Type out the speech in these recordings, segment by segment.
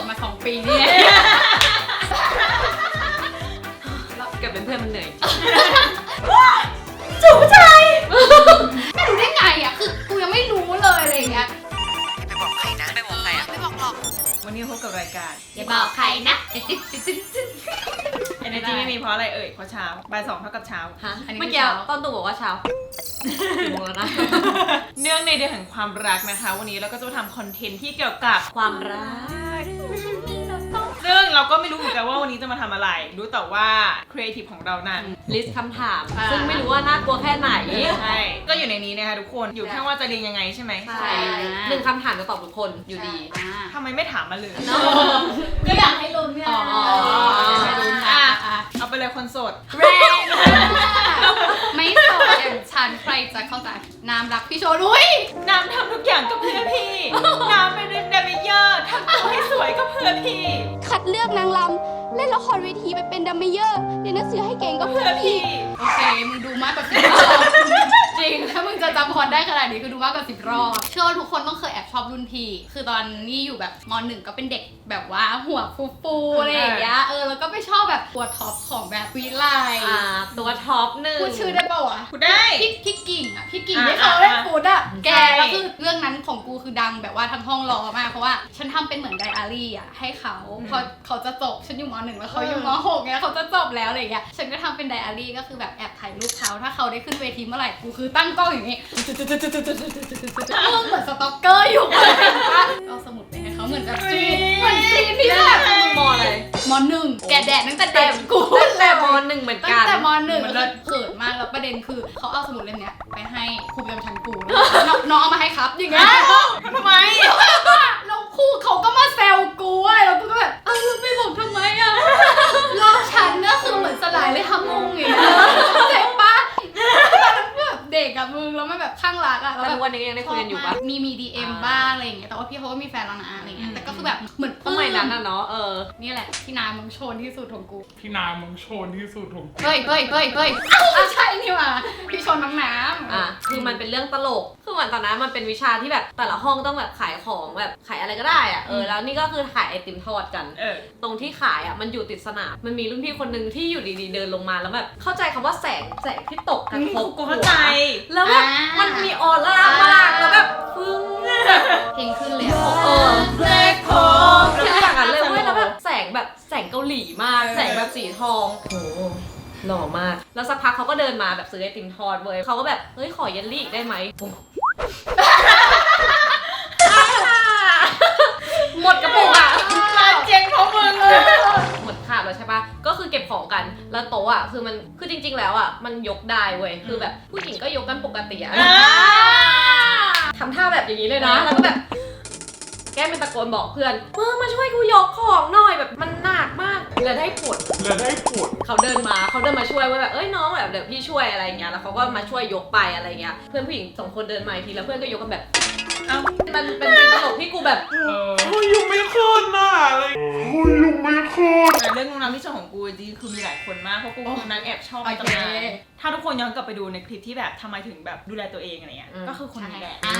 ดมาสองปีเนี่ย บ่ายสองเท่ากับเช้าฮะอันนี้เมื่อกี้คือเช้าต้นตู่บอกว่าเช้ากี่โมงแล้วนะ เนื่องในเดือนแห่งความรักนะคะ วันนี้เราก็จะมาทำคอนเทนต์ที่เกี่ยวกับความรัก ซึ่งเราก็ไม่รู้เหมือนกันว่าวันนี้จะมาทำอะไร รู้แต่ว่าครีเอทีฟของเรานั้น ลิสต์คำถาม อ่า ซึ่งไม่รู้ว่าน่ากลัวแค่ไหนใช่ ก็อยู่ในนี้นะคะทุกคน อยู่แค่ว่าจะเรียนยังไงใช่ไหมใช่ หนึ่งคำถามจะตอบทุกคนอยู่ดี อ่าทำไมไม่ถามมาเลยก็อยากให้ลุ้นไงอ๋อไม่ลุ้นอะอะเอาไปเลยคนโสด แรงไม่โสดอย่างฉันใครจะเข้าใจน้ำรักพี่โชนุ้ยน้ำทำทุกอย่างก็เพื่อพี่ น้ำเป็นเดมิเยอร์ทำตัวให้สวยก็เพื่อพี่คัดเลือกนางรำเล่นละครเวทีไปเป็นดัมเมเยอร์เรียนหนังสือให้เก่งก็เพื่เพื่ออพี่พี่โอเค มึงดูมากกว่าสิบรอบจริง ถ้ามึงจะจำพรได้ขนาดนี้คือดูมากกว่าสิบรอบ เชื่อว่าทุกคนต้องเคยแอบชอบรุ่นพี่ คือตอนนี้อยู่แบบมหนึ่งก็เป็นเด็ก แบบว่าหัวฟูฟูๆอะไรอย่างเงี้ยเออแล้วก็ไปชอบแบบตัวท็อปของแบบวิไลอ่าตัวท็อปหนึ่งพูดชื่อได้ปะวะกูได้พี่พี่กิ่งอะพี่กิ่งอ่าที่เขาเล่นอ่าฟูดอะแกใช่แล้วคือเรื่องนั้นของกูคือดังแบบว่าทั้งห้องรอมากเพราะว่าฉันทำเป็นเหมือนไดอารี่อะให้เขาพอเขาจะจบฉันอยู่มหนึ่งแล้วเขาอยู่มหกเงี้ยเขาจะจบแล้วอะไรอย่างเงี้ยฉันก็ทำเป็นไดอารี่ก็คือแบบแอบถ่ายรูปเขาถ้าเขาได้ขึ้นเวทีเมื่อไหร่กูคือตั้งกล้องอย่างนี้มึงเหมือนสต็อกเกอร์อยู่เลยเอาสมุดไปให้เขาเหมือนแบบซีนเหมือนซีนที่แบบมึงมออะไรมหนึ่งแกแดดตั้งแต่เด็กกูตั้งแต่มหนึ่งเหมือนตั้กังนแต่มหนึ่งมันแล้เลิวศเขินมากแล้วประเด็นคือเขาเอาสมุดเล่มเนี้ยไปให้ครูประจำชั้นกูแล้วน้องน้องเอามาให้ครับอย่างเงี้ย ทำไม แล้วครูเขาก็มาแซวกูอะแล้วกูก็แบบเอ้าไม่บอกทำไมอะแล้วฉันก็คือเหมือนสลายเลยทำงงอย่างเงี้ยเจ็บปะแบบ เด็กอะมึงแล้วมันแบบข้างรักอะแล้วแต่แบทุบกวันนี้ยังได้คุยกันอยู่ปะ มีมีดีเอ็มอ่า บ้างอะไรอย่างเงี้ยแต่ว่าพี่เขาก็มีแฟนแล้วนะอะไรเงี้ยแต่ก็คือแบบเหมือนสมัยนั้นน่ะเนาะเออ นี่แหละที่นามึงโชนที่สุดของกูพี่นามึงโชนที่สุดของเฮ้ยเฮ้ยเฮ้ยเฮ้ยอ้าวใช่นี่หว่าพี่ชนน้องน้ำ อะคือมันเป็นเรื่องตลก คือเหมือนตอนนั้นมันเป็นวิชาที่แบบแต่ละห้องต้องแบบขายของแบบขายอะไรก็ได้อะเออ แล้วนี่ก็คือขายไอติมทอดกัน เออ ตรงที่ขายอะมันอยู่ติดสนาม มันมีรุ่นพี่คนหนึ่งที่อยู่ดีๆเดินลงมาแล้วแบบเข้าใจคำว่าแสงแสงที่ตกกระทบกูเข้าใจแล้วแบบมันมีออร่ามาก แล้วแบบฟึ้งแบบเพลงขึ้นเลยอะเออเล็กโคคืออย่างนั้นเลยเว้ยแล้วแบบแสงแบบแสงเกาหลีมาก แสงแบบสีทองโหหล่อมาก แล้วสักพักเขาก็เดินมาแบบซื้อไอติมทอดเว้ยเขาก็แบบ เฮ้ย ขอเยลลี่อีกได้ไหมโอ้หม ก็คือเก็บของกัน แล้วโต๊ะอะคือมันคือจริง ๆ แล้วอะมันยกได้เว้ยคือแบบผู้หญิงก็ยกกันปกติอะทำท่าแบบอย่างนี้เลยนะแล้วก็แบบ แก้มเป็นตะโกนบอกเพื่อนเออมาช่วยกูยกของหน่อยแบบมันหนักมากแล้วได้ผลและได้ผลเขาเดินมาเขาเดินมาช่วยเว้ยแบบเอ้ยน้องแบบเดี๋ยวพี่ช่วยอะไรเงี้ยแล้วเขาก็มาช่วยยกไปอะไรเงี้ยเพื่อนผู้หญิงสองคนเดินมาอีกทีแล้วเพื่อนก็ยกกันแบบ เอ้ามันเป็นซีนตลกที่กูแบบเออโอ้ยยังไม่ขึ้นน่ะอะไรโอ้ยยังไม่ขึ้น แต่เรื่องน้ำที่ชอบของกูจริงๆคือมีหลายคนมากเพราะกูคือนักแอบชอบในตำนานถ้าทุกคนย้อนกลับไปดูในคลิปที่แบบทำไมถึงแบบดูแลตัวเองอะไรเงี้ยอืมก็คือคนนี้แหละ อ่า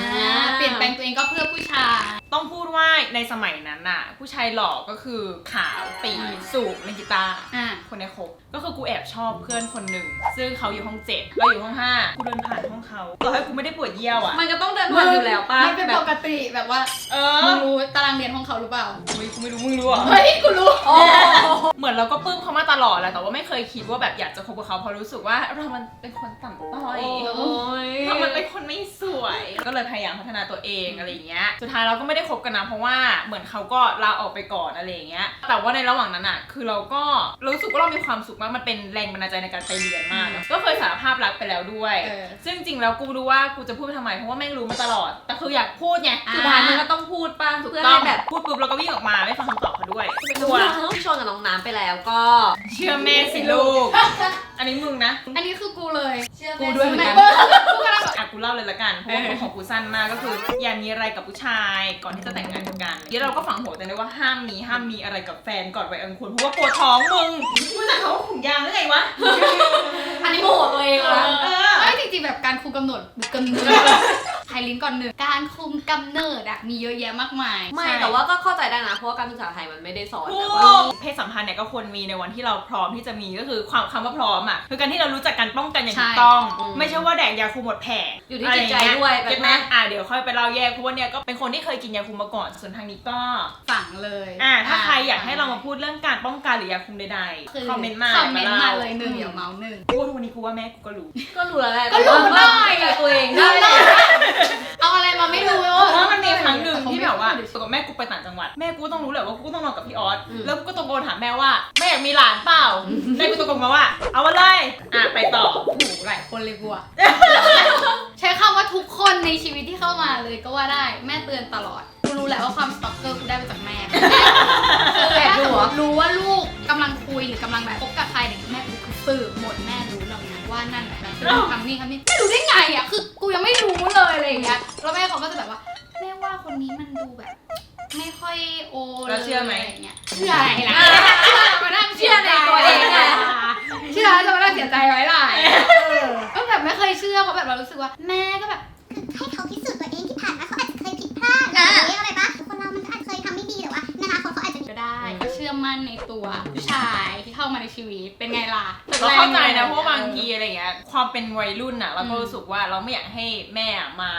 เปลี่ยนแปลงตัวเองก็เพื่อผู้ชาย ต้องพูดว่าในสมัยนั้นน่ะ ผู้ชายหล่อก็คือขาวตีสูงเล่นกีตาร์อ่า คนในคบก็คือกูแอบชอบเพื่อนคนหนึ่ง ซึ่งเขาอยู่ห้องเจ็ดเราอยู่ห้องห้ากูเดินผ่านห้องเขาต่อให้กูไม่ได้ปวดเยี่ยวอะ มันก็ต้องเดินผ่านอยู่แล้วป่ะมันเป็นแบปบกติแบบว่าเอมึองรู้ตารางเรียนของเขาหรือเปล่าอุ๊ยกูไม่รู้มึงรู้เหรอเฮ้ยกูรู้เหมือนเราก็ปลื้มเขามาตลอดแหละแต่ว่าไม่เคยคิดว่าแบบอยากจะคบกับเขาเพราะรู้สึกว่าเรามันเป็นคนต่ำต้อยโอ้ยเรามันเป็นคนไม่สวย ก็เลยพยายามพัฒนาตัวเองอะไรอย่างเงี้ยสุดท้ายเราก็ไม่ได้คบกันนะเพราะว่าเหมือนเขาก็ลาออกไปก่อนอะไรอย่างเงี้ยแต่ว่าในระหว่างนั้นอะคือเราก็รู้สึกว่าเรามีความสุขมากมันเป็นแรงบันดาลใจในการไปเรียนมากอะก็เคยสารภาพรักไปแล้วด้วย เออซึ่งจริงๆแล้วกูรู้ว่ากูจะพูดไปทำไมเพราะว่าแม่งรู้มาตลอด แต่คืออยากพูดไงอ่า สุดท้ายมันก็ต้องพูดป่ะถูกเพื่อต้องให้แบบ พูดปุ๊บเราก็วิ่งออกมาไม่ฟังคำตอบเขาด้วยเป็นตัวที่ชนกับน้องน้ำไปแล้วก็ เชื่อแม่สิลูก อันนี้มึงนะ อันนี้คือกูเลยกูด้วยเหมือนกัน กูกำลังแบบอะกูเล่าเลยละกัน เพราะว่าของกูสั้นมากก็คือ อย่ามีอะไรกับผู้ชายก่อนที่จะแต่งงานกันเดี๋ยวเราก็ฝังหัวใจเลยว่าห้ามมีห้ามมีอะไรกับแฟนก่อนวัยอันควรเพราะว่าปวดท้องมึงรู้จักเขาว่าขุนยางหรือไงวะ อันนี้โมโหตัวเองเอนะอเออไม่จริงๆแบบการครูกำหนดกำหนดไทยลิ้นก่อนหนึ่งการคุมกำเนิดอะมีเยอะแยะมากมาย ไม่ใช่แต่ว่าก็เข้าใจได้นะเพราะว่าการศึกษาไทยมันไม่ได้สอนถูแต่ว่ากเพศสัมพันธ์เนี่ยก็ควรมีในวันที่เราพร้อมที่จะมีก็คือความคำว่าพร้อมอะคือการที่เรารู้จักการป้องกันอย่างถูกต้องไม่ใช่ว่าแดกยาคุมหมดแผงอยู่ที่จิตใจด้วยแบบเก็ตไหมอะเดี๋ยวค่อยไปเล่าแยกเพราะว่าเนี่ยก็เป็นคนที่เคยกินยาคุมมาก่อนส่วนทางนี้ก็ ฝังเลยอะถ้าใครอยากให้เรามาพูดเรื่องการป้องกันหรือยาคุมใดๆคอมเมนต์มาคอมเมนต์มาดี๋วเลยหนึ่งอืมเดี๋ยวเมาส์หนึ่งพูดทุกวันนี้กูว่าแม่กูก็รู้ ก็รู้แล้วแหละก็รู้หน่อย แต่ว่าตัวเองได้รู้หน่อย เอาอะไรมาไม่รู้เพราะมันมีครั้งหนึ่งที่แบบว่าปรากฏแม่กูไปต่างจังหวัด แม่กูต้องรู้แหละว่ากูต้องนอนกับพี่ออสแล้วกูก็ตะโกนถามแม่ว่าแม่อยากมีหลานเปล่าแม่กูตะโกนมาว่า เอามาเลยอะไปต่อโอ้โหหลายคนเลยกูอะใช้คำว่าทุกคนในชีวิตที่เข้ามาเลยก็ว่าได้แม่เตือนตลอดกูรู้แหละว่าความสต็อกเกอร์กูได้มาจากแม่คือถ้าสมมติรู้ว่าลูกกำลังคุยหรือกำลังแบบคบกับใครเนี่ยแม่กูคือสืบหมดแม่รู้แล้ วนะว่านั่นแหละแบบทำนี่ทำนี่ไม่รู้ได้ไงอะคือกูยังไม่รู้เลยอะไรอย่างเงี้ยแล้วแม่เขาก็จะแบบว่าแม่ว่าคนนี้มันดูแบบ ไม่ค่อยโอเลยแล้วเชื่อไหมะรย่างเงี้ยเชื่ออะไรล่ะเชื่อมานั่งเชื่อในตัวเองไงเชื่อจะมานั่งเสียใจไว้หลายก็แบบไม่เคยเชื่อเพราะแบบเรารู้สึกว่า แม่ก็แบบ ให้เขาพิสูจน์ตัวเองที่ผ่านมาเขาอาจจะเคยผิดพลาดอะไรอย่างเงี้ยอะไรปะคนเรามันก็อาจจะเคยทำไม่ดีแต่ว่าในอนาคต อมั่นในตัวผู้ชายที่เข้ามาในชีวิตเป็นไงล่ะเราเข้าใจนะเพราะว่าบางทีอะไรเงี้ยความเป็นวัยรุ่นอะเราก็รู้สึกว่าเราไม่อยากให้แม่มา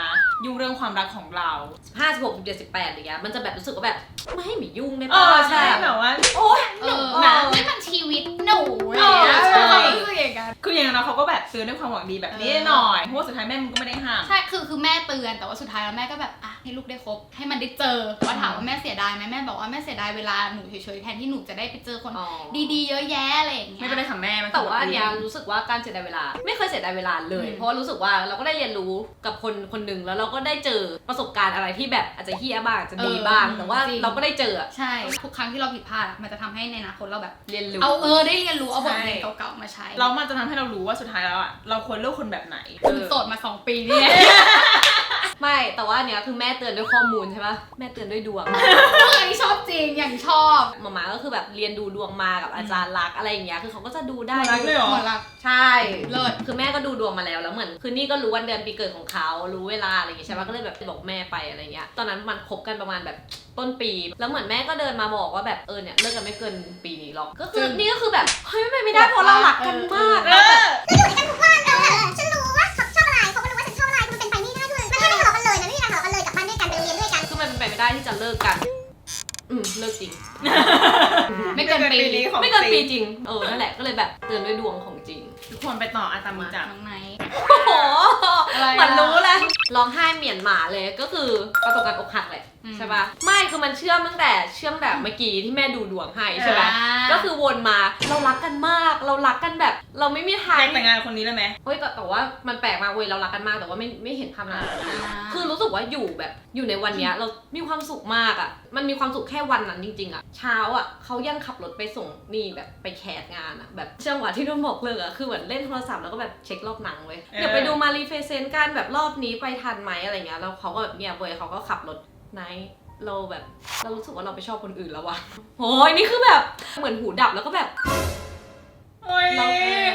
ยุ่งเรื่องความรักของเราห้าสิบหกสิบเจ็ดสิบแปดอะไรเงี้ยมันจะแบบรู้สึกว่าแบบไม่ให้หมียุ่งได้เอป่ะอใช่แบบว่า โอ๊ยเออนะนี่มันชีวิตหนูอะไรอย่างเงี้ยเออใช่ เขารู้สึกอย่างนั้น คืออย่างนั้นเขาก็แบบเตือนด้วยความหวังดีแบบนี้เออหน่อยเพราะว่าสุดท้ายแม่มึงก็ไม่ได้ห้าม ใช่ คือ คือแม่เตือน แต่ว่าสุดท้ายแล้วแม่ก็แบบ อะ ให้ลูกได้คบ ให้มันได้เจอว่าถามว่าแม่เสียดายไหมแม่บอกว่าแม่เสียดายเวลาหนูเฉยๆแทนที่หนูจะได้ไปเจอคน อ๋อ ดีๆ เยอะแยะอะไรอย่างเงี้ยไม่เป็นไรค่ะแม่มันคือแต่ว่าอันเนี้ยบทเรีรู้สึกว่าการเสียดายเวลา ไม่เคยเสียดายเวลาเลย อืม เพราะว่ารู้สึกว่าเราก็ได้เรียนรู้กับคนคนหนึ่งแล้วเราก็ได้เจอประสบการณ์อะไรที่แบบอาจจะเฮี้ยบ้างอาจจะดีบ้างแต่ว่าเราก็ได้เจออะใช่ ทุกครั้งที่เราผิดพลาดอะมันจะทำให้ในอนาคตเราแบบ เรียนรู้ เอาเออได้เรียนรู้เอาบทเรียนเก่าๆมาใช้เรามันจะทำให้เรารู้ว่าสุดท้ายแล้วอะ เราควรเลือกคนแบบไหนคุณโสดมาสองปีนี่ไงไม่ แต่ว่าอันเนี้ยคือแม่เตือนด้วยข้อมูลใช่ปะแม่เตือนด้วยดวงอย่างที่ชอบจริงอย่างชอบหมามาก็คือแบบเรียนดูดวงมากับอาจารย์รักษณ์อะไรอย่างเงี้ย คือเขาก็จะดูได้รักเลยเหรอ หมดละ ใช่ เลิศ คือแม่ก็ดูดวงมาแล้ว แล้วเหมือน คือนี่ก็รู้วันเดือนปีเกิดของเขา รู้เวลาอะไรอย่างเงี้ยใช่ปะก็เลยแบบบอกแม่ไปอะไรเงี้ย ตอนนั้นมันคบกันประมาณแบบต้นปี แล้วเหมือนแม่ก็เดินมาบอกว่าแบบเออเนี่ยเลิกกันไม่เกินปีนี้หรอก ก็คือนี่ก็คือแบบเฮ้ยไม่เป็นไม่ได้เพราะเราหลักกันมากเอเราแบบ ไปไม่ได้ที่จะเลิกกัน อืมเลิกจริง ไม่เกินปีนี้ของไม่เกินปีจริงจริง เออ นั่นแหละ ก็เลยแบบเตือนด้วยดวงของจริง ทุกคนไปต่ออาตามิจักน้องไนท์โอ้โหอะไรอะเหมือนรู้เลยร้องไห้เหมียนหมาเลยก็คือประสบการณ์อกหักแหละอืมใช่ปะไม่คือมันเชื่อมตั้งแต่เชื่อมแบบเมื่อกี้ที่แม่ดูดวงให้ใช่ไหมอ่าก็คือวนมาเรารักกันมาก เรารักกันแบบ เราไม่มีทางแยกแต่งงานกับคนนี้เลยไหมเฮ้ยแต่แต่ว่ามันแปลกมากเว้ยเรารักกันมากแต่ว่าไม่ไม่เห็นภาพนั้นคือรู้สึกว่าอยู่แบบอยู่ในวันเนี้ยเรามีความสุขมากอะ่ะ มันมีความสุขแค่วันนั้นจริงๆอะ่ะเช้าอะ่ะเขายังขับรถไปส่งนี่แบบไปแคสงานอะ่ะแบบจังหวะที่โดนบอกเลิกอะ่ะคือเหมือนเล่นโทรศัพท์แล้วก็แบบเช็ครอบหนังเว้ยเออเดี๋ยวไปดูมารีเฟซเซนกันแบบรอบนี้ไปทันไหมอะไรเงี้ยแล้วเขาก็แบบเงียบเว้ยเขาก็ขับรถไนท์เราแบบเรารู้สึกว่าเราไปชอบคนอื่นแล้ววะโอ้ยนี่คือแบบเหมือนหูดับแล้วก็แบบ โอ้ย เราเออ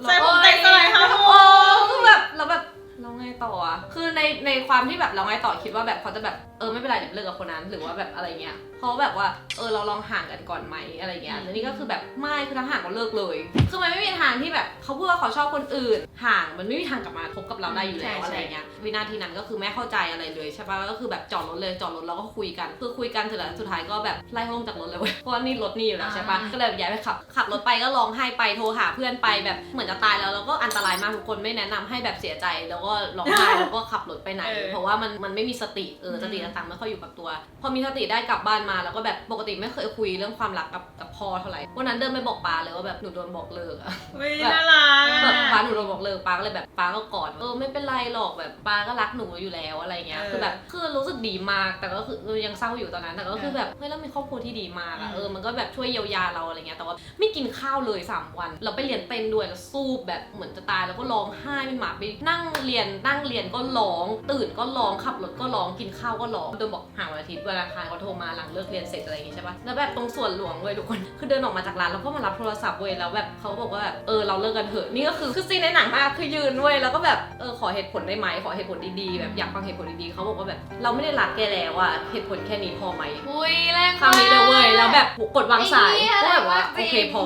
เราใจผมใจสลายค่ะทุกคโอ้นคือแบบเราแบบเรา ไงต่ออะคือในในความที่แบบเราไงต่อคิดว่าแบบเขาจะแบบเออไม่เป็นไรเดี๋ยวเลิกกับคนนั้นหรือว่าแบบอะไรเงี้ยเขาแบบว่าเออเราลองห่างกันก่อนไหมอะไรเงี้ยแล้วนี่ก็คือแบบไม่คือทั้งห่างก็เลิกเลย คือมันไม่มีทางที่แบบเขาพูดว่าเขาชอบคนอื่น ห่างมันไม่มีทางกลับมาคบกับเราได้อยู่แล้วใช่ใช่อะไรเงี้ยวินาทีนั้นก็คือไม่เข้าใจอะไรเลยใช่ปะก็คือแบบจอดรถเลยจอดรถแล้วก็คุยกันคือคุยกันเสร็จแล้วสุดท้ายก็แบบไล่ห้องจากรถเลยเว้ยเพราะว่านี่รถนี่อยู่แล้วใช่ปะอ่าก็เลยย้ายไปขับขับรถไปก็ร้องไห้ไปโทรหาเพื่อนไปแบบเหมือนจะตายแล้วแล้วก็อันตรายมากทุกคนไม่แนะนำให้แบบเสียใจแล้วก็ร้องไห้แล้วก็ขับรถไปไหน เออ เพราะว่ามันมันไม่มีสติเออสติต่างๆไม่ค่อยอยู่กับตัว พอมีสติได้กลับบ้านมาแล้วก็แบบปกติไม่เคยคุยเรื่องความรักกับกับพ่อเท่าไหร่วันนั้นเดินไปบอกปาเลยว่าแบบหนูโดนบอกเลิกอะเฮ้ยน่ารักแบบป้าหนูโดนบอกเลิกป้าก็เลยแบบป้าก็กอดเออไม่เป็นไรหรอกแบบป้าก็รักหนูอยู่แล้วอะไรเงี้ยเออคือแบบคือรู้สึกดีมากแต่ก็คือเออยังเศร้าอยู่ตอนนั้นแต่ก็คือเออแบบเฮ้ยเรามีครอบครัวที่ดีมากอะอืมเออมันก็แบบช่วยเยียวยาเราอะไรเงี้ยแต่ว่าไม่กินข้าวเลยสามวัน เราไปเรียนเต้นด้วยแล้วสู้แบบเหมือนจะตายแล้วก็ร้องไห้เป็นหมาไปนั่งเรียนนั่งเรียนก็ร้อง ตื่นก็ร้องขับรถก็ร้องกินข้าวก็ร้องโดนบอกหาวันอาทิตย์เวลาคายเขาโทรมาหลังเลิกเรียนเสร็จอะไรอย่างงี้ใช่ปะแล้วแบบตรงส่วนหลวงเว้ยทุกคนคือเดินออกมาจากร้านแล้วก็มารับโทรศัพท์เว้ยแล้วแบบเขาบอกว่าแบบเออเราเลิกกันเถอะนี่ก็คือคือซีนในหนังมากคือยืนเว้ยแล้วก็แบบเออขอเหตุผลได้ไหมขอเหตุผลดีๆแบบอยากฟังเหตุผลดีๆเขาบอกว่าแบบเราไม่ได้รักแกแล้วอะเหตุผลแค่นี้พอไหมอุ้ยแรงคำนี้เลยเว้ยแล้วแบบกดวางสายไอ้เหี้ยก็แบบว่าจริโองเคพอ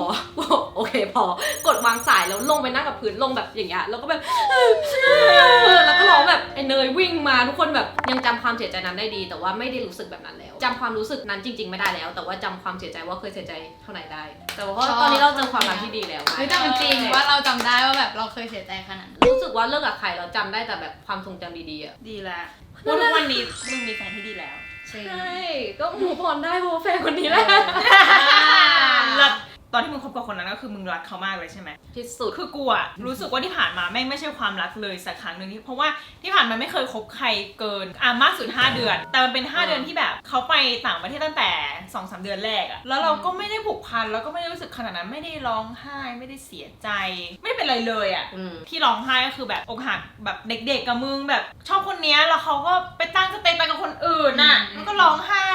โอเคพอ กดวางสายแล้วลงไปนั่งกับพื้นลงแบบอย่างเงี้ยแล้วก็แบบแล้วก็ร้องแบบไอ้เนยวิ่งมาทุกคนแบบยังจำความเสียใจนั้นได้ดี แต่ว่าไม่ได้รู้สึกแบบนั้นแล้วจำความรู้สึกนั้นจริง ๆ ไม่ได้แล้ว แต่ว่าจำความเสียใจว่าเคยเสียใจเท่าไหร่ได้ แต่ว่าตอนนี้เราเจอความรักที่ดีแล้วเฮ้ยแต่มันจริงว่าเราจำได้ว่าแบบเราเคยเสียใจขนาดนั้นรู้สึกว่าเลิกกับใครเราจำได้แต่แบบความทรงจำดีๆอะดีแล้วว่าทุกวันนี้มึงมีแฟนที่ดีแล้ว จริงใช่ก็มูพรได้เพราะว่าแฟนคนนี้แหละแล้ว ตอนที่มึงคบกับคนนั้นก็คือมึงรักเขามากเลยใช่ไหมที่สุด คือกูอะรู้สึกว่าที่ผ่านมาแม่งไม่ใช่ความรักเลยสักครั้งหนึ่งที่เพราะว่าที่ผ่านมาไม่เคยคบใครเกินอะมากสุด 5 เดือน แต่มันเป็น 5 เดือนที่แบบเขาไปต่างประเทศตั้งแต่ 2อสเดือนแรกอะแล้วเราก็ไม่ได้ผูกพันแล้วก็ไม่ได้รู้สึกขนาดนั้นไม่ได้ร้องไห้ไม่ได้เสียใจ ไม่ได้เป็นอะไรเลยอะอืม ที่ร้องไห้ก็คือแบบอกหักแบบเด็กๆกับมึงแบบชอบคนเนี้ยแล้วเขาก็ไปตั้งสเตตัสกับคนอื่นน่ะอืม แล้วก็ร้องไห้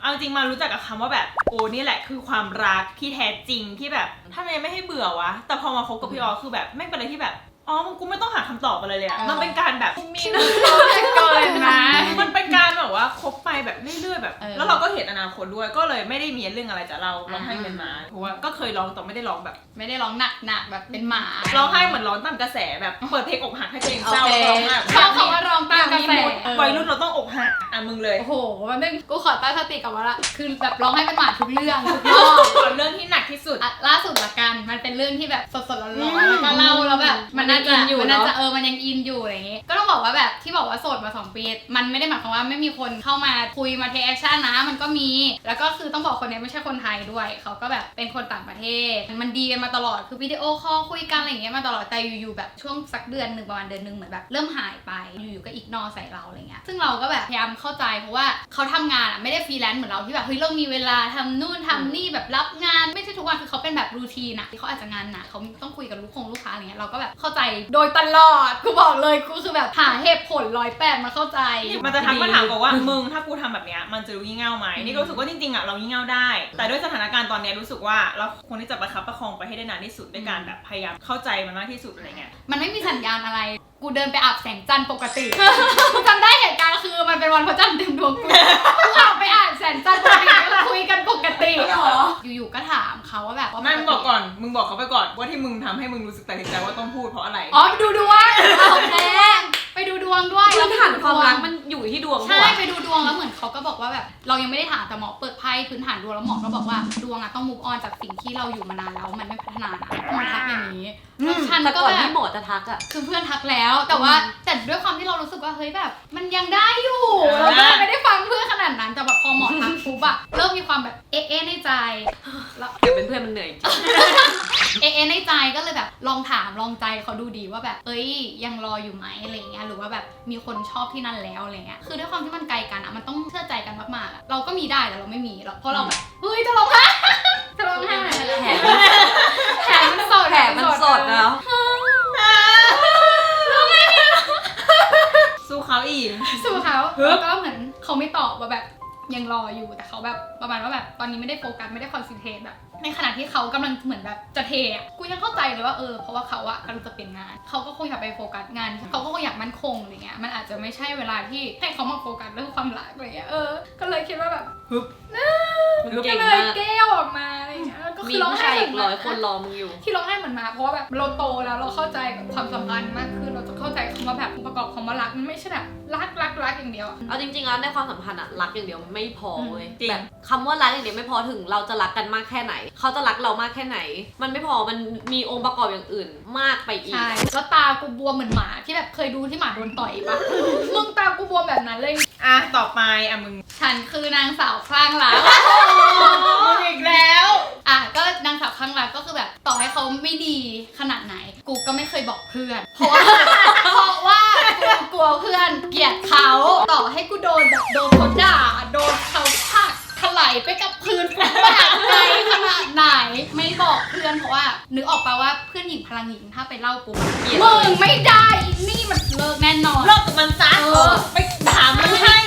เอาจริงมารู้จักกับคำว่าแบบโอ้นี่แหละคือความรักที่แท้จริงที่แบบทำไมไม่ให้เบื่อวะแต่พอมาคบกับพี่ออคือแบบไม่งเป็นอะไรที่แบบ อ๋อมึงกูไม่ต้องหาคำตอบอะไรเลยอะมันเป็นการแบบ มีน้ำตาเกินนะ มันเป็นการแบบว่าคบไปแบบเรื่อยๆแบบ เออแล้วเราก็เห็นอนาคตด้วยก็เลยไม่ได้มีเรื่องอะไรจะเล่าร้องไห้เป็นมาเพราะว่าก็เคยร้องแต่ไม่ได้ร้องแบบไม่ได้ร้องหนักๆแบบเป็นหมาร้องไห้เหมือนร้องตามกระแสแบบเปิดเพลงอกหักให้ตัวเองโอเศร้าเคแล้วร้องไห้ชอบคำว่าร้องตามกระแสวัยรุ่นเราต้องอกหักอะมึงเลยโอ้โหมันนึงกูขอตั้งสติกับว่าละคือแบบร้องให้เป็นหมาทุกเรื่องทุกรอบขอเรื่องที่หนักที่สุด อะล่าสุดละกัน มันเป็นเรื่องที่แบบสดๆร้อนๆแล้วก็เล่าแล้วแบบมันน่าจะมันยังอินอยู่มันน่าเนอะจะเออมันยังอินอยู่อะไรอย่างงี้ ก็ต้องบอกว่าแบบที่บอกว่าโสดมาสองปี มันไม่ได้หมายความว่าไม่มีคนเข้ามาคุยมาเทคแอคชั่นนะมันก็มี แล้วก็คือต้องบอกคนนี้ไม่ใช่คนไทยด้วย เขาก็แบบเป็นคนต่างประเทศ มันดีกันมาตลอดคือวิดีโอคอลคุยกันอะไรอย่างเงี้ยมาตลอดแต่อยู่ๆแบบช่วงสักเดือนหนึ่งประมาณเดือนหนึ่งเหมือนแบบเริ่มหายไปอยู่ๆก็อีกนอใส่เราอะไรเงี้ยซึ่งเราก็แบบพยายามเข้าใจเพราะว่าเขาทำงานอะไม่ได้ฟรีแลนซ์เหมือนเราที่แบบเฮ้ยเรามีเวลาทำนู่นทำนี่แบบรับงาน ไม่ใช่ทุกวันคือเขาเป็นแบบรูทีนอะเขาอาจจะงานหนักเขาต้องคุยกับลูกคงลูกค้าอะไรเงี้ยเราก็แบบเข้าใจโดยตลอดกูบอกเลยกูคือแบบหาเหตุผลร้อยแปดมาเข้าใจมันจะทักมาถามบอกว่ามึงถ้ากูทำแบบเนี้ยมันจะรู้งี่เง่าไหมนี่ก็รู้สึกว่าจริงๆอะเรางี่เง่าได้ แต่ด้วยสถานการณ์ตอนเนี้ยรู้สึกว่าเราควรที่จะประคับประคองไปให้ได้นานที่สุดด้วยการแบบพยายามเข้าใจมันมากที่สุดอะไรเงี้ยมันไม่มีสัญญาณอะไรกูเดินไปอาบแสงจันทร์ปกติกูจำได้เหตุการณ์คือมันเป็นวันพระจันทร์เต็มดวงกูกูอาบไปอาบแสงจันทร์ปกติก็คุยกันป กติอยู่ๆก็ถามเขาว่าแบบว่าไม่มึงบอกก่อน มึงบอกเขาไปก่อนว่าที่มึงทำให้มึงรู้สึกตัดสินใจว่าต้องพูดเพราะอะไร อ๋อไปดูดวงโอเค ไปดูดวงด้วยพื้นฐานไปดูดความรักมันอยู่ที่ดวงใช่ปะวะไปดูดวงแล้วเหมือนเขาก็บอกว่าแบบ เรายังไม่ได้ถามแต่หมอเปิดไพ่พื้นฐานดวงแล้วหมอก็บอกว่าดวงอะต้องมุกออนจากสิ่งที่เราอยู่มานานแล้วมันไม่พัฒนานะมันทักอย่างนี้แล้วฉันแต่ก็ก่อนแบบที่หมอจะทักอะคือเพื่อนทักแล้ว แต่ว่าแต่ด้วยความที่เรารู้สึกว่าเฮ้ยแบบ มันยังได้อยู่เออเราก็ไม่ได้ฟังเพื่อนขนาดนั้นแต่แบบพอหมอทักปุ๊บอะเริ่มมีความแบบเอ๊ะเอ๊ะในใจแล้วเดี๋ยวเป็นเพื่อนมันเหนื่อยจริงเอ๊ะเอ๊ะในใจก็เลยแบบลองถามลองใจเขาดูดีว่าแบบ เอ้ยยังรออยู่ไหมอะไรเงี้ยหรือว่าแบบมีคนชอบที่นั่นแล้วอะไรเงี้ยคือด้วยความที่มันไกลกันอะมันต้องเชื่อใจกันมากๆอะเราก็มีได้แต่เราไม่มีหรอกเพราะเราแบบเฮ้ยจะร้องไห้จะร้องไห้แผลแผลมันสดแผลมันสดแล้ว สู้เขาอีก สู้เขาฮึบ แล้วก็เหมือนเขาไม่ตอบว่าแบบยังรออยู่แต่เขาแบบประมาณว่าแบบตอนนี้ไม่ได้โฟกัสไม่ได้คอนเซนเทรตแบบ ในขณะที่เขากำลังเหมือนแบบจะเทอะกูยังเข้าใจเลยว่าเออเพราะว่าเขาอะกำลังจะเปลี่ยนงานเขาก็คงอยากไปโฟกัสงานเขาก็คงอยากมั่นคงอะไรเงี้ยมันอาจจะไม่ใช่เวลาที่ให้เขามาโฟกัสเรื่องความรักอะไรเงี้ยเออ ก็เลยคิดว่าแบบฮึบเก่งก็เลยมากแก้วออกมาอะไรเงี้ยก็คืมีอร้องผู้ไห้ชายอีกเหมืร้นอยมาคนรอมึงอยู่ ที่ร้องไห้เหมือนมาเพราะว่าแบบเราโตแล้วเราเข้าใจกับความสัมพันธ์มากขึ้นเราจะเข้าใจคำว่าแบบองค์ประกอบคำว่ารักมันไม่ใช่แบบรักรักรักอย่างเดียวอะเอาจริงๆแล้วในความสัมพันธ์อะรักอย่างเดียวไม่พอเว้ยจริงแบบคำว่ารักอย่างเดียวไม่พอถึงเราจะรักกันมากแค่ไหนเขาจะรักเรามากแค่ไหน มันไม่พอมันมีองค์ประกอบอย่างอื่นมากไปอีก ใช่แล้วตากูบวมเหมือนหมาที่แบบเคยดูที่หมาโดนต่อยปะ มึงตากูบวมแบบนั้นเลย อะต่อไปอะมึงฉันคือนางสาวคลั่งรัก มึงอีกแล้ว อะก็นางสาวคลั่งรักก็คือแบบต่อให้เขาไม่ดีขนาดไหน กูก็ไม่เคยบอกเพื่อน เพราะว่าเพราะว่ากูกลัวเพื่อนเกลียดเขาต่อให้กูโดนแบบโดนเขาด่าโดนเขาผลักถลาย ไปกับพื้นฟุตบาทไกลขนาดไหน ไม่บอกเพื่อนอนเพราะว่า นึกออกปะว่าเพื่อนหญิงพลังหญิงถ้าไปเล่าปุ๊บเกลียด มึงไม่ได้อีนี่มันเลิกแน่นอนเลิกกับมันซะเออ ไปถามมันให้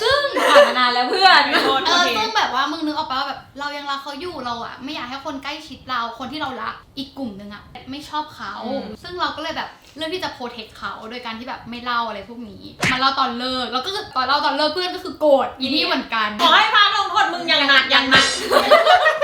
ซึ่ง ผ่านมานานแล้วเพื่อนไม่โทษเอโออเคซึ่งแบบว่ามึงนึกออกปะว่าแบบเรายังรักเขาอยู่เราอะไม่อยากให้คนใกล้ชิดเราคนที่เรารักอีกกลุ่มหนึ่งอะไม่ชอบเขา อืม ซึ่งเราก็เลยแบบ เลือกที่จะโปรเทคเขาโดยการที่แบบไม่เล่าอะไรพวกนี้มาเล่าตอนเลิกแล้วก็คือตอนเล่าตอนเลิกเพื่อนก็คือโกรธอีนี่เหมือนกัน ขอให้พาลงโทษมึงอย่างหนักอย่างหนัก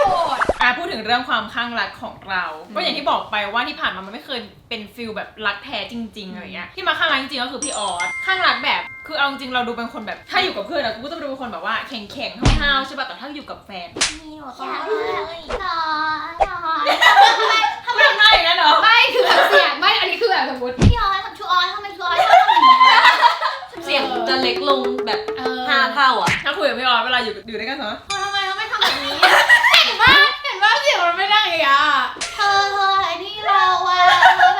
โกรธอะพูดถึงเรื่องความข้างรักของเรา ก็อย่างที่บอกไปว่าที่ผ่านมามันไม่เคยเป็นฟิลแบบรักแท้จริงๆอะไรเงี้ยที่มาข้างรักจริงๆก็คือพี่ออสข้างรักแบบคือเอาจริงๆเราดูเป็นคนแบบถ้าอยู่กับเพื่อนอะกูก็จะดูเป็นคนแบบว่าแข็งๆห้าวๆใช่ป่ะแต่ถ้าอยู่กับแฟนมีหัวข้อเลยต่อต่อไม่ทำหน้าอย่างนั้นเหรอไม่คือแบบเสียงไม่อันนี้คือ แบบสมมติพี่ออยทำชูออยทำไมชูออยชอบทำอย่างนี้เสียงจะเล็กลงแบบเออห้าเท่าอะ ถ้าคุยกับพี่ออสเวลาอยู่อยู่ด้วยกันเหรอทำไมเขาไม่ทำแบบนี้ เห็นว่าเห็นว่าเสียงมันไม่ได้อย่างเงี้ยเธอเธอไอ้นี่เราอะเธอแบบ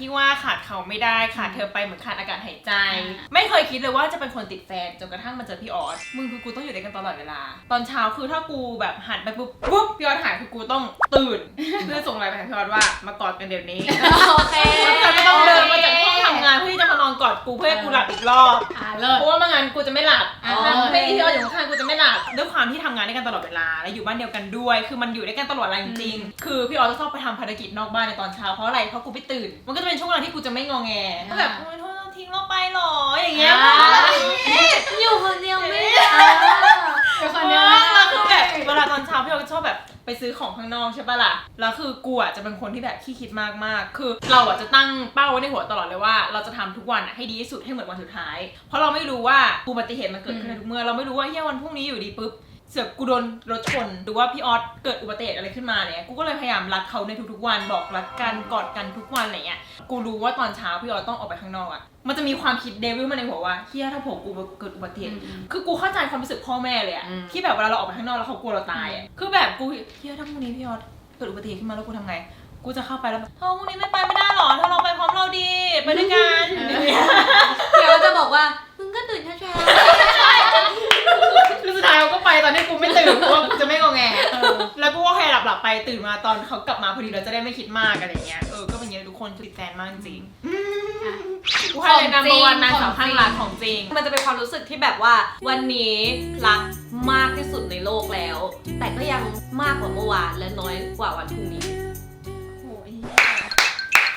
ที่ว่าขาดเขาไม่ได้ขาดเธอไปเหมือนขาดอากาศหายใจ ไม่เคยคิดเลยว่าจะเป็นคนติดแฟนจนกระทั่งมาเจอพี่ออสมึงคือกูต้องอยู่ด้วยกันตลอดเวลา ตอนเช้าคือถ้ากูแบบหันไปปุ๊บปุ๊บพี่ออสหายคือกูต้องตื่นเพื่อส่งไลน์ไปหาพี่ออสว่ามากอดกันเดี๋ยวนี้โอเคแล้วก็ต้องเดินมาจากห้องทำงานเพื่อที่จะมานอนกอดกูเพื่อให้กูหลับอีกรอบอ่าเลิศเพราะว่าไม่งั้นกูจะไม่หลับอ๋อถ้าไม่มีพี่ออสอยู่ข้างๆกูจะไม่หลับด้วยความที่ทำงานด้วยกันตลอดเวลาและอยู่บ้านเดียวกันด้วย คือมันอยู่ด้วยกันตลอดเวลาจริงๆคือพี่ออสจะชอบไปทำภารกิจนอกบ้านในตอนเช้าเพราะอะไรเพราะกูไม่ตื่นมันก็จะเป็นช่วงเวลาที่กูจะไม่งอแงก็แบบโอ๊ยโทษทิ้งเราไปหรออย่างเงี้ยอยู่คนเดียวไม่ได้เป็นคนเอเดียวอแล้วคือแบบเวลาตอนเช้าพี่ออสชอบแบบไปซื้อของข้างนอกใช่ปะล่ะ แล้วคือกูอะจะเป็นคนที่แบบขี้คิดมากมากๆคือเราอะจะตั้งเป้าไว้ในหัวตลอดเลยว่า เราจะทำทุกวันอะให้ดีที่สุดให้เหมือนวันสุดท้าย เพราะเราไม่รู้ว่าอุบัติเหตุมันเกิดขึ้นได้ทุกเมื่อเราไม่รู้ว่าเฮียวันพรุ่งนี้อยู่ดีปุ๊บ เสือกกูโดนรถชนหรือว่าพี่ออสเกิดอุบัติเหตุอะไรขึ้นมาเนี่ยกูก็เลยพยายามรักเขาในทุกๆวันบอกรักกันกอดกันทุกวันอะไรเงี้ยกูรู้ว่าตอนเช้าพี่ออสต้องออกไปข้างนอกอะมันจะมีความคิดเดวิลมาในหัวว่าเฮียถ้าผมกูเกิดอุบัติเหตุคือกูเข้าใจความรู้สึกพ่อแม่เลยอะอืมที่แบบเวลาเราออกไปข้างนอกแล้วเขากลัวเราตายอะคือแบบกูเฮียถ้าพรุ่งนี้พี่ออสเกิดอุบัติเหตุขึ้นมาแล้วกูทำไงกูจะเข้าไปแล้วแบบเธอพรุ่งนี้ไม่ไปไม่ได้หรอถ้าเราไปพร้อมเราดีไปด้วยกันอย่างเงี้ยเดี๋ยวจะบอกว่า มึงก็ตื่นช้า คือสุดท้ายเขาก็ ไปตอนที่กูไม่ตื่นเพราะว่ากูจะไม่งอแงแล้วกูก็แค่หลับหลับๆไปตื่นมาตอนเขากลับมาพอดีเราจะได้ไม่คิดมากอะไรเงี้ยเออก็เป็นอย่างนี้ทุกคนติดแฟนมากจริงกูให้เลยนัมเบอร์วันนางสาวข้างรักของจริงๆมันจะเป็นความรู้สึกที่แบบว่า วันนี้รักมากที่สุดในโลกแล้ว แต่ก็ยังมากกว่าเมื่อวานและน้อยกว่าวันพรุ่งนี้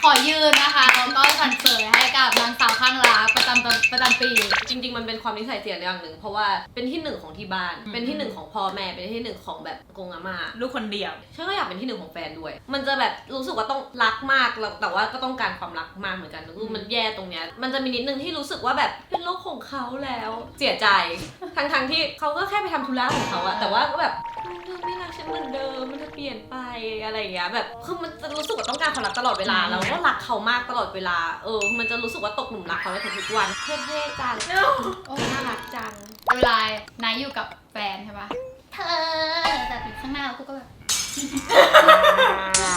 ขอยืนนะคะแล้วก็สรรเสริญให้กับนางสาวข้างรักประจำตประจำปี จริง ๆ มันเป็นความนิสัยเสียอย่างหนึ่ง เพราะว่าเป็นที่หนึ่งของที่บ้าน อืม เป็นที่หนึ่งของพ่อแม่ เป็นที่หนึ่งของแบบกงอาม่าลูกคนเดียว ฉันก็อยากเป็นที่หนึ่งของแฟนด้วย มันจะแบบรู้สึกว่าต้องรักมากแล้วแต่ว่าก็ต้องการความรักมากเหมือนกันคือมันแย่ตรงเนี้ย มันจะมีนิดนึงที่รู้สึกว่าแบบเป็นโลกของเขาแล้ว เสียใจ ทั้งทงๆที่เขาก็แค่ไปทำธุระของเขาอะแต่ว่าก็แบบเธอไม่รักฉันเหมือนเดิมมันจะเป ลี่ยนไปอะไรอย่างเงี้ยแบบคือมันจะรู้สึกว่าต้องการความรักตลอดเวลาอืมแล้วก็รักเขามากตลอดเวลาเออ มันจะรู้สึกว่าตกหลุมรักเขาในทุกๆวันเท่ๆจังโอ้น่ารักจังเวลานายอยู่กับแฟนใช่ปะเธอแบบอยู่ข้างหน้ากูก็แบบ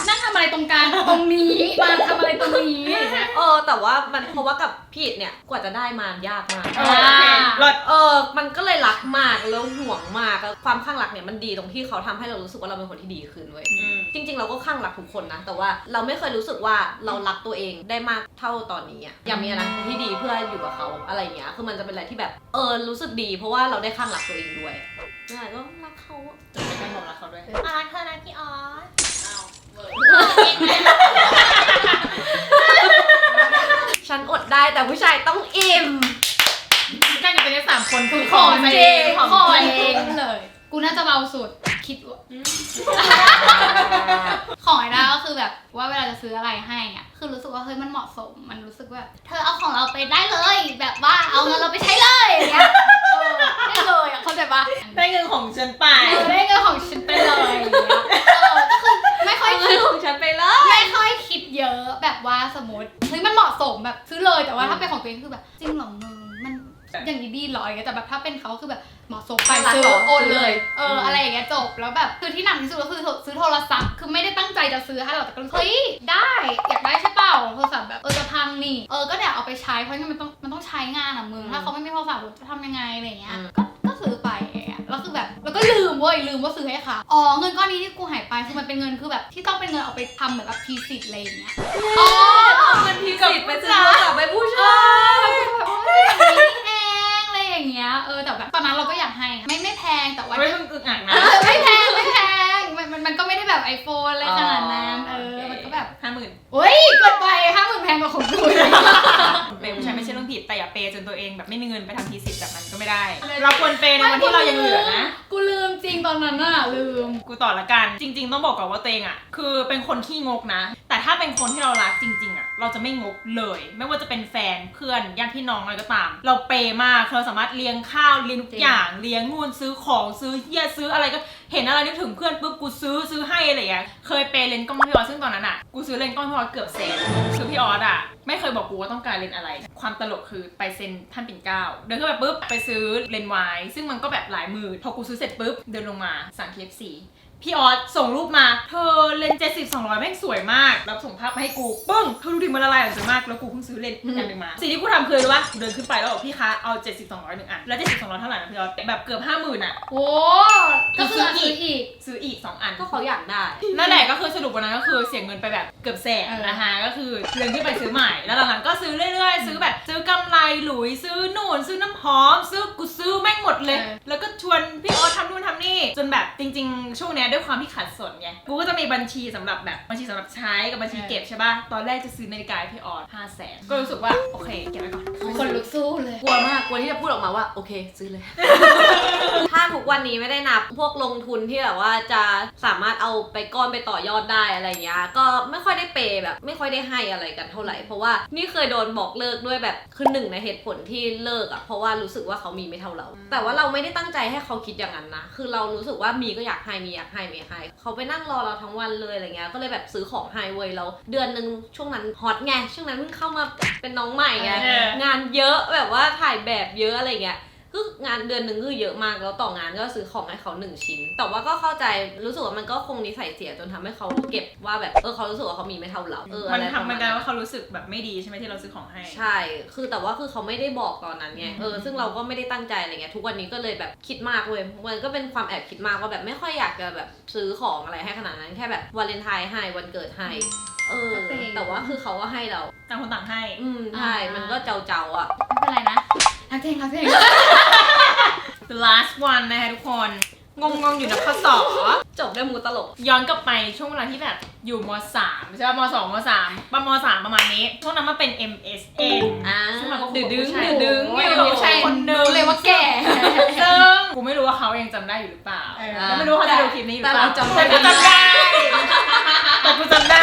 นั่งทำ อะไรตรงกลางตรงนี้มาทำอะไรตรงนี้อย่างเงี้ยเออแต่ว่ามันเพราะว่ากับพี่อิฐเนี่ยกว่าจะได้มายากมากเออโอเคเลิศเออ มันก็เลยรักมากแล้วห่วงมากแล้วความข้างรักเนี่ยมันดีตรงที่เขาทำให้เรารู้สึกว่าเราเป็นคนที่ดีขึ้นเว้ยอืมจริง ๆ เราก็ข้างรักทุกคนนะ แต่ว่าเราไม่เคยรู้สึกว่าเรารักตัวเองได้มากเท่าตอนนี้อะอยากมีอนาคตที่ดีเพื่ออยู่กับเขาอะไรอย่างเงี้ย คือมันจะเป็นอะไรที่แบบ เออ รู้สึกดี เพราะว่าเราได้ข้างรักตัวเองด้วยนั่นแหละก็รักเขาอะจะไม่กันบอกรักเขาด้วยอ๋อรักเธอนะพี่ออส ฉันอดได้แต่ผู้ชายต้องอิ่มการอยู่กันในสามคนคือของจริงขขอองงจจริริงงเลย กูน่าจะเบาสุดคิดว่าของไอ้ด้าก็คือแบบว่าเวลาจะซื้ออะไรให้อะคือรู้สึกว่าเฮ้ยมันเหมาะสม มันรู้สึกว่า เธอเอาของเราไปได้เลย แบบว่าเอาเงินเราไปใช้เลยอย่างเงี้ยเออได้เลยอะเข้าใจปะ ได้เงินของฉันไปเออได้เงินของฉันไปเลยอย่างเงี้ยเออก็คือไม่ค่อย เอาเงิคินดของฉันไปเลยไม่ค่อยคิดเยอะแบบว่าสมมติเฮ้ยมันเหมาะสมแบบซื้อเลยแต่ว่าถ้าเป็นของตัวเองคือแบบจริงเหรอมึงมันอย่างนี้ดีเหรออย่างเงี้ยแต่แบบถ้าเป็นเขาคือแบบเหมาะสมไปรักซื้อเหรอโอนเลยซื้อเลยเอออะไรอย่างเงี้ยจบแล้วแบบคือที่หนักที่สุดก็คือซื้อโทรศัพท์คือไม่ได้ตั้งใจจะซื้อให้หรอกแต่ก็เฮ้ยได้อยากได้ใช่เปล่าโทรศัพท์แบบเออจะพังนี่เออก็เดี๋ยวเอาไปใช้เพราะงั้นมันต้องมันต้องใช้งานอะมึงถ้าเขาไม่มีโทรศัพท์จะทำยังไงอะไรอย่างเงี้ยก็ก็ซื้อไป อย่างเงี้ยคือแบบแล้วก็ลืมเว้ยลืมว่าซื้อให้เขาอ๋อเงินก้อนนี้ที่กูหายไปคือมันเป็นเงินคือแบบที่ต้องเป็นเงินเอาไปทำเหมือนแบบทีสิทธิ์อะไรอย่างเงี้ยอ๋อมันพีสิทธิ์ไปซื้อโทรศัพท์ไปผู้ชายแบบว่าเฮ้ยอย่างนี้เองอะไรอย่างเงี้ยเออแต่แบบตอนนั้นเราก็อยากให้นะไม่ไม่แพงแต่ว่าไม่มึงอึกอักเอนะอไม่แพงไม่แพงมันมันมันก็ไม่ได้แบบ iPhone อะไรขนาดนั้นเออมันก็แบบ ห้าหมื่นเฮ้ยเกินไปห้าหมื่นแพงกว่าของกูอีกเปย์ผู้ชายไม่ใช่เรื่องผิดแต่อย่าเปย์จนตัวเองแบบไม่มีเงินไปทำทีสิทธิ์แบบนั้นก็ไม่ได้ เราควรเปย์ในวันที่เรายังเหลือนะ กูลืมจริงตอนนั้นน่ะลืม กูต่อละกัน จริง ๆ ต้องบอกก่อนว่าตัวเองอะ คือเป็นคนขี้งกนะ แต่ถ้าเป็นคนที่เรารักจริงๆอะ เราจะไม่งกเลย ไม่ว่าจะเป็นแฟนเพื่อนญาติพี่น้องอะไรก็ตาม เราเปย์มากเราสามารถเลี้ยงข้าวเลี้ยงทุกอย่างเลี้ยงนู่นซื้อของซื้อเฮียซื้ออะไรก็เห็นอะไรนึกถึงเพื่อนปุ๊บกูซื้อซื้อให้อะไรอย่างเงี้ยเคยเปย์เลนส์กล้องพี่ออสซึ่งตอนนั้นอะกูซื้อเลนส์กล้องพี่ออสเกือบแสนคือพี่ออสอะไม่เคยบอกกูว่าต้องการเลนส์อะไร ความตลกคือไปเซ็นท่านปิ่นเก้าเดินเข้าไปปุ๊บไปซื้อเลนส์วายซึ่งมันก็แบบหลายหมื่นพอกูซื้อเสร็จปุ๊บเดินลงมาสั่ง KFC พี่ออสส่งรูปมา เธอเลนส์70 200แม่งสวยมาก แล้วส่งภาพมาให้กูปึ้งเธอดูดิมันละลายอะสวยมาก แล้วกูเพิ่งซื้อเลนส์อันหนึ่งมา สิ่งที่กูทำคือรู้ปะเดินขึ้นไปแล้วบอกพี่คะเอา70 200หนึ่งอัน แล้ว70 200เท่าไหร่นะพี่ออสแบบเกือบ50,000อะ โอ้ก็คือเอาซื้ออีก ซื้ออีก2อัน ก็เขาอยากได้ นั่นแหละก็คือสรุปวันนั้นก็คือเสียเงินไปแบบเกือบแสนเออนะคะก็คือเดินขึ้นไปซื้อใหม่ แล้วหลังๆก็ซื้อเรื่อยๆ ซื้อแบบซื้อกำไรหลุยซื้อหนูนซื้อน้ำหอม ซื้อกูซื้อแม่งหมดเลย แล้วก็ชวนพี่ออสทำนู่นทำนี่จนแบบจริง ๆ ช่วงเนี้ยด้วยความที่ขัดสนไงกูก็จะมีบัญชีสำหรับแบบบัญชีสำหรับใช้กับบัญชีเก็บใช่ป่ะตอนแรกจะซื้อนาฬิกาให้พี่ออสห้าแสนก็รู้สึกว่าโอเคเก็บไว้ก่อนคนลุกสู้เลยกลัวมากกลัวที่จะพูดออกมาว่าโอเค ซื้อเลย ถ้าทุกวันนี้ไม่ได้นับพวกลงทุนที่แบบว่าจะสามารถเอาไปก้อนไปต่อยอดได้อะไรเงี้ยก็ไม่ค่อยได้เปย์แบบ ไม่ค่อยได้ให้อะไรกันเท่าไหร่เพราะว่านี่เคยโดนบอกเลิกด้วยแบบคือหนึ่งในเหตุผลที่เลิกอะเพราะว่ารู้สึกว่าเขามีไม่เท่าเรา แต่ว่าเราไม่ได้ตั้งใจให้เขาคิดอย่างนั้นนะคือเรารู้สึกว่ามีก็อยากให้มีอยากให้มีอยากให้เขาไปนั่งรอเราทั้งวันเลยอะไรเงี้ยก็เลยแบบซื้อของให้เว้ยแล้วเดือนหนึ่งช่วงนั้นฮอตไงช่วงนั้นเพิ่งเข้ามาเป็นน้องใหม่ไงเออ งานเยอะแบบว่าถ่ายแบบเยอะอะไรเงี้ย คืองานเดือนหนึ่งคือเยอะมากแล้วต่องานก็ซื้อของให้เขาหนึ่งชิ้น แต่ว่าก็เข้าใจรู้สึกว่ามันก็คงนิสัยเสียจนทำให้เขาเก็บว่าแบบเออเขารู้สึกว่าเขามีไม่เท่าเราเออมันอะไรทำเหมือนกันประว่าเขารู้สึกแบบไม่ดีใช่ไหมที่เราซื้อของให้ ใช่ คือแต่ว่าคือเขาไม่ได้บอกตอนนั้นไงเออซึ่งเราก็ไม่ได้ตั้งใจอะไรเงี้ยทุกวันนี้ก็เลยแบบคิดมากเว้ยมันก็เป็นความแอบคิดมากว่าแบบไม่ค่อยอยากจะแบบซื้อของอะไรให้ขนาดนั้นแค่แบบวาเลนไทน์ให้วันเกิดให้เออก็เปย์แต่ว่าคือเขาก็ให้เราต่างคนต่างให้ อืมใช่อ่ามัมันก็เจ้าเจ้าๆอะไม่เป็นไรนะ ทักเพลงทักเพลง the last one นะคะทุกคนงงงๆอยู่นะข้อสอบจบด้วยมูตลก ย้อนกลับไปช่วงเวลาที่แบบอยู่ม .3 ใช่ป่ะม .2 ม .3 ประมาณม .3 ประมาณนี้ช่วงนั้นมันเป็น MSN อ่าซึ่งมันก็คุยดึกับงผู้ชายดึงโอ้ยอยู่ผู้ชายคนหนึ่งรู้เลยว่าแก่ซึ่งกูไม่รู้ว่าเขายังจำได้อยู่หรือเปล่าเออแล้วไม่รู้เขาจะดูคลิปนี้อยู่หรือเปล่าแต่เราจำแต่กูได้จำได้ แต่กูจำได้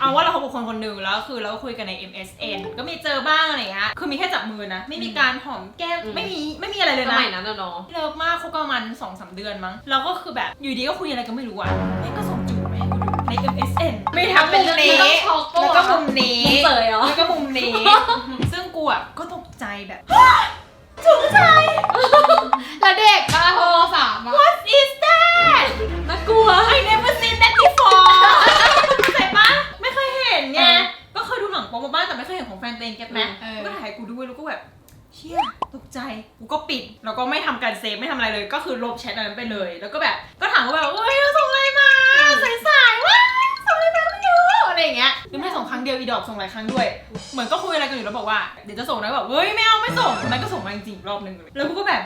เอาว่าเราคบกับคนคนหนึ่งแล้วคือเราก็คุยกันใน MSN ก็มีเจอบ้างอะไรเงี้ยคือมีแค่จับมือนะ ไม่มีการหอมแก้มอืม ไม่มีไม่มีอะไรเลยสนะมัยนั้นนะเนาะเลิกมากคบกันประมาณสองสามเดือนมั้งแล้วก็คือแบบอยู่ดีก็คุยอะไรก็ไม่รู้อะแม่งก็ส่งจูบมาให้กูดูใน MSN ไม่ทั้งมุมนี้มันต้องช็อกปะวะแล้วก็มุมนี้มุมเสยเหรอ แล้วก็มุมนี้ ซึ่งกูอะก็ตกใจแบบจูบใจ แล้วเด็กป้าโทรสามอะ What is that น่ากลัว I never งโป๊มาบ้างแต่ไม่เคยเห็นของแฟนตัวเองเก็ตไหมเออ ก็ถ่ายให้กูด้วยแล้วก็แบบเชี่ยตกใจกูก็ปิดแล้วก็ไม่ทำการเซฟไม่ทำอะไรเลย ก็คือลบแชทอันนั้นไปเลย แล้วก็แบบก็ถามว่าแบบเฮ้ยเราส่งอะไรมาสายๆว้ายส่งอะไรมาไม่รู้อะไรอย่างเงี้ยยังไม่ได้ส่งครั้งเดียวอีดอกส่งหลายครั้งด้วย เหมือนก็คุยอะไรกันอยู่แล้วบอกว่าเดี๋ยวจะส่งนะแบบเฮ้ยไม่เอาไม่ส่งมันก็ส่งมาจริงๆอีกรอบหนึ่งเลยแล้วกูก็แบบ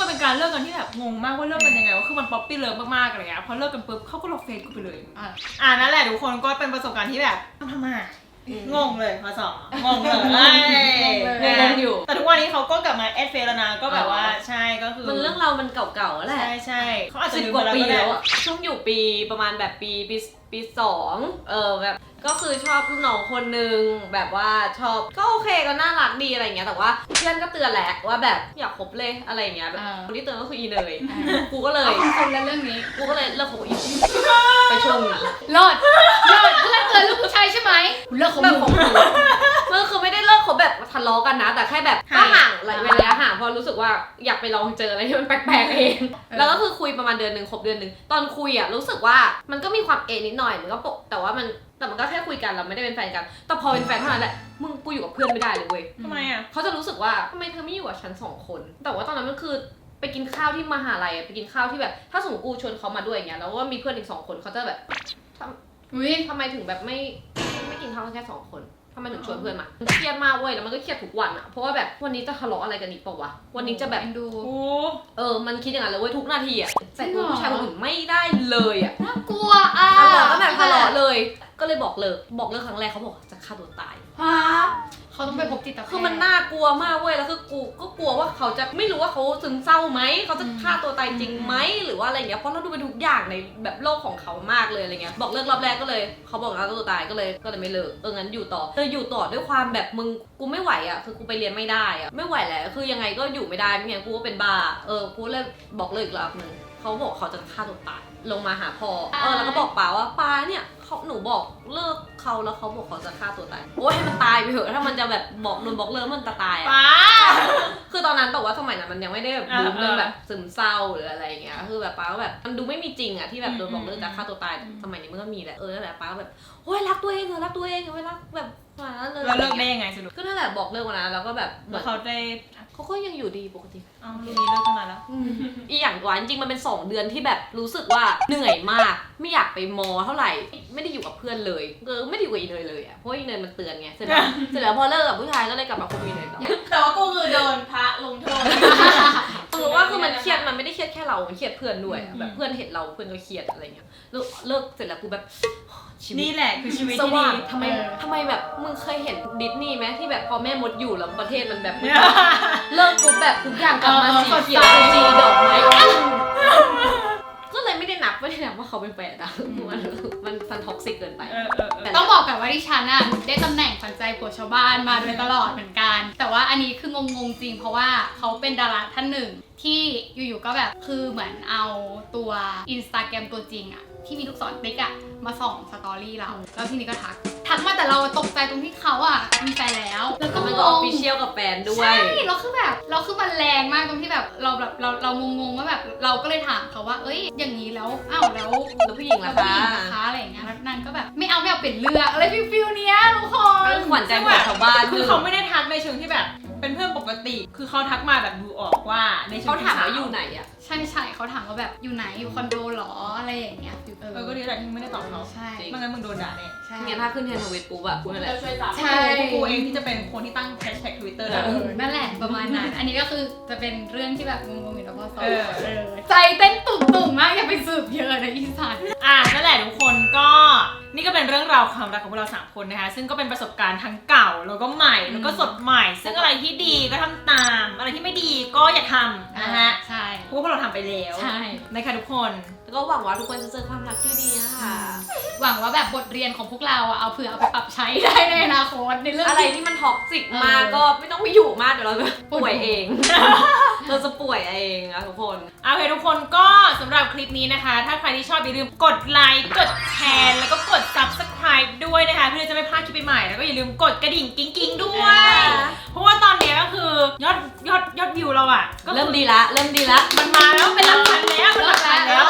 มันเป็นการเลิกกันที่แบบงงมากว่าเลิกกันยังไงวะคือมันป๊อปปี้เลิฟมากๆอะไรเงี้ยพอเลิกกันปุ๊บเขาก็ลบเฟซกูไปเลย อะ อ่านั่นแหละทุกคนก็เป็นประสบการณ์ที่แบบทำทำไม งงเลยพอสองงงเลยงงอยู่ แต่ทุกวันนี้เขาก็กลับมาแอดเฟซแล้วนะก็แบบว่าอ๋อใช่ก็คือ มันเรื่องเราวมันเก่าๆแหละ ใช่ใช่เขาอาจจะสิบลืมกว่าไปปีแล้วก็ได้แล้วอะช่วงอยู่ปีประมาณแบบปีปี ปีสองเออแบบก็คือชอบรุ่นน้องคนนึงแบบว่าชอบก็โอเคก็น่ารักดีอะไรเงี้ยแต่ว่าเพื่อนก็เตือนแหละว่าแบบอยากคบเลยอะไรเงี้ยแบบอ่า คนที่เตือนก็คืออีเนยอ่ากูก็เลยคนละเรื่องนี้กูก็เลยเลิกคบอีกไปช่วงนี้เลิศเลิศเพื่อนเตือนลูกผู้ชายใช่ไหมเลิกของเลิกมึคบง กูก็คือไม่ได้เลิกคบแบบทะเลาะกันนะ แต่แค่แบบก็ห่างระยะระยะห่างเพราะรู้สึกว่าอยากไปลองเจออะไรที่มันแปลกๆเอง แล้วก็คือคุยประมาณเดือนหนึ่งครบเดือนหนึ่งตอนคุยอะรู้สึกว่ามันก็มีความเอนิดหน่อยมันก็ปกแต่ว่ามันแต่มันก็แค่คุยกันเราไม่ได้เป็นแฟนกัน แต่พอเป็นแฟนเท่านั้นแหละ มึงกูอยู่กับเพื่อนไม่ได้เลยเว้ยทำไมอะเขาจะรู้สึกว่าทำไมเธอไม่อยู่กับฉันสองคน แต่ว่าตอนนั้นมันคือไปกินข้าวที่มหาลัยอะไปกินข้าวที่แบบ ถ้าสมมติกูชวนเขามาด้วยอย่างเงี้ยแล้วว่ามีเพื่อนอีกสองคนเขาจะแบบทำอุ้ยทำไมถึงแบบไม่ไม่กินข้าวกันแค่สองคนทำไมถึงชวนเพื่อนมามันเครียดมากเว้ยแล้วมันก็เครียดทุกวันอะเพราะว่าแบบวันนี้จะทะเลาะอะไรกันอีกเปล่าวะวันนี้จะแบบเอ็นดู โอ้ เออ มันคิดอย่างนั้นเลยเว้ยทุกนาทีอะแต่จริตัวงเหรอผู้ชายคนอื่นไม่ได้เลยอะน่ากลัวอะทะเลาะก็แบบทะเลาะเลย ก็เลยบอกเลิกบอกเลิกครั้งแรกเขาบอกจะฆ่าตัวตายฮะ เขาต้องไปพบจิตแพทย์คือมันน่ากลัวมากเว้ยแล้วคือกูก็กลัวว่าเขาจะไม่รู้ว่าเขาซึมเศร้าไหมเขาจะฆ่าตัวตายจริงไหมหรือว่าอะไรเงี้ยเพราะเราดูเป็นทุกอย่างในแบบโลกของเขามากเลยอะไรเงี้ยบอกเลิกรอบแรกก็เลยเขาบอกฆ่าตัวตายก็เลยก็เลยไม่เลิกเอองั้นอยู่ต่อเอออยู่ต่อด้วยความแบบมึงกูไม่ไหวอะคือกูไปเรียนไม่ได้อะไม่ไหวแล้วคือยังไงก็อยู่ไม่ได้ไม่งั้นกูก็เป็นบ้าเออกูเลยบอกเลิกอีกรอบหนึงเขาบอกเขาจะฆ่าตัวตาย ลงมาหาพ่อเออแล้วก็บอกป้าว่าป้าเนี่ยเขาหนูบอกเลิกเขาแล้วเขาบอกเขาจะฆ่าตัวตายโอ้ยให้มันตายไปเถอะถ้ามันจะแบบบอกโดนบอกเลิกมันจะตายอะป้า คือตอนนั้นแต่ว่าสมัยนั้นมันยังไม่ได้แบบอ่ารู้เรื่องอ่าแบบซึมเศร้าหรืออะไรอย่างเงี้ยคือแบบป้าก็แบบมันดูไม่มีจริงอะที่แบบโดนบอกเลิกอืมจะฆ่าตัวตายสมัยนี้มันก็มีแหละเออนั่นแหละป้าก็แบบโอ้ยรักตัวเองเออรักตัวเองเออรักแบบขนาดนั้นเลยแล้วเลิกได้ยังไงสรุปก็นั่นแหละบอกเลิกวันนั้นแล้วก็แบบเหมืแล้อวน เขาได้ เขาก็ยังอยู่ดีปกติ เอาทีนี้เลิกตั้งนานแล้ว อีอย่างหวานจริงๆมันเป็น 2 เดือนที่แบบรู้สึกว่าเหนื่อยมาก ไม่อยากไปมอเท่าไหร่ ไม่ได้อยู่กับเพื่อนเลยเออไม่ได้อยู่กับอีเนยเลยอะเพราะว่าอีเนยมันเตือนไงเสร็จแล้วเสร็จแล้วพอเลิกกับผู้ชายก็เลยกลับมาคบอีเนยต่อแต่ว่ากูคือโดนพระลงโทษ สมมติว่าคือมันเครียดมันไม่ได้เครียดแค่เรา มันเครียดเพื่อนด้วยอะอืมแบบเพื่อนเห็นเราเพื่อนก็เครียดอะไรเงี้ยเลิกเลิกเสร็จแล้วกูแบบชีวินี่ตแหละคือชีวิตสที่ดีว่างทำไมทำไมแบบมึงเคยเห็นดิสนีย์ไหมที่แบบพอแม่มดอยู่แล้วประเทศมันแบบ เลิกปุ๊บแบบทุกอย่างกลับมาสีเขียวจีดอกไม้ ก็เลยไม่ได้นับไม่ได้นับว่าเขาเป็นแฟนอะมันมันมันท็อกซิกเกินไป เออเออเออ ต้องบอกกันว่าดิฉันน่ะได้ตำแหน่งขวัญใจผัวชาวบ้านมาโดยตลอดเหมือนกัน แต่ว่าอันนี้คืองงๆจริง เพราะว่าเขาเป็นดาราท่านหนึ่งที่อยู่ๆก็แบบคือเหมือนเอาตัวอินสตาแกรมตัวจริงอะ ที่มีลูกศรติ๊กอะมาส่องสตอรี่เรา แล้วทีนี้ก็ทัก ทักมาแต่เราตกใจตรงที่เขาอะมีแฟนแล้ว แล้วก็มันงก็ออฟงฟิเชียลกับแฟนด้วย ใช่เราคือแบบเราคือมันแรงมากตรงที่แบบเราแบบเราเรางงๆว่าแบบเราก็เลยถามเขาว่า เอ้ย อย่างนี้แล้วอ้าวแล้วแล้วผู้หญิงล่ะแล้วผู้คะหญิงนะคะอะไรอย่างเงี้ยแล้วนางก็แบบไม่เอาไม่เอาเปลี่ยนเรื่องอะไรฟิลฟิลเนี้ยทุกคนก็ขวัญใจของชาวบ้านคือเขาไม่ได้ทักในเชิงที่แบบ เป็นเพื่อนปกติ คือเขาทักมาแบบดูออกว่าในเชิงเขาถามว่าที่สอยู่ไหนอะ ใช่ใช่เขาถามว่าแบบอยู่ไหนอยู่คอนโดเหรออะไรอย่างเงี้ยเอเออก็ดีแหละที่ไม่ได้ตอบเขาใช่ไม่งั้นมึงโดนด่าแน่ใช่งั้นถ้าขึ้นเทรนด์ทวิตปุ๊บอะกูนั่นแหละใช่พวกกูเองที่จะเป็นคนที่ตั้งแฮชแท็กทวิตเตอร์เอแล้วอนั่นแหละประมาณนั้น อันนี้ก็คือจะเป็นเรื่องที่แบบงงๆอยู่แล้วพอสอบเออเออใจเต้นตุ่มๆมากอย่าไปสืบเยอะนะอีสานอะนั่นแหละทุกคนก็นี่ก็เป็นเรื่องราวความรักของพวกเราสามคนนะคะ ซึ่งก็เป็นประสบการณ์ทั้งเก่าแล้วก็ใหม่แล้วก็สดใหม่ ซึ่งอะไรที่ดีก็ทำตาม อะไรที่ไม่ดีก็อย่าทำนะฮะใช่เพราะว่าพวกเราทำไปแล้วใช่ นะคะทุกคนแล้วก็หวังว่าทุกคนจะเจอความรักที่ดีนะคะหวังว่าแบบบทเรียนของพวกเราอะเอาเผื่อเอาไปปรับใช้ได้ในอนาคตในเรื่องอะไรที่ ที่มันท็อกซิกมากก็ไม่ต้องไปอยู่มากเดี๋ยวเราจะป่วยเอง เราจะป่วยเองอะทุกคนโอเคทุกคนก็สำหรับคลิปนี้นะคะ ถ้าใครที่ชอบอย่าลืมกดไลค์กดแชร์แล้วก็กด subscribe ด้วยนะคะ เพื่อจะไม่พลาดคลิปใหม่ๆแล้วก็อย่าลืมกดกระดิ่งกิ้งๆด้วย เพราะว่าตอนเนี้ยก็คือยอดยอดยอดวิวเราอะก็คือเริ่มดีละ เริ่มดีละ มันมาแล้วเป็นหลักพันแล้วเป็นหลักพันแล้ว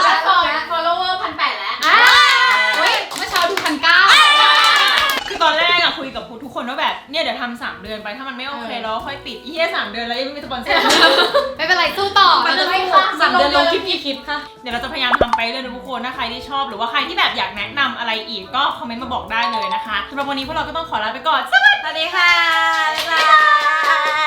follower พันแปดแล้ว อ่าเฮ้ยเมื่อเช้าดูพันเก้าคือ ตอนแรกอะคุยกับทุกคนว่าแบบเนี่ยเดี๋ยวทำสามเดือนไปถ้ามันไม่โอเคแล้วค่อยปิดอีเหี้ยสามเดือนแล้วยังไม่มีสปอนเซอร์ไม่เป็นไรสู้ต่อมันเราจะจะไม่ไม่ค่ะค่ะสามเดือนลงคลิปกี่คลิปค่ะเดี๋ยวเราจะพยายามทำไปเรื่อยๆทุกคนถ้าใครที่ชอบหรือว่าใครที่แบบอยากแนะนำอะไรอีกก็คอมเมนต์มาบอกได้เลยนะคะสำหรับวันนี้พวกเราก็ต้องขอลาไปก่อนสวัสดีค่ะบ๊ายบาย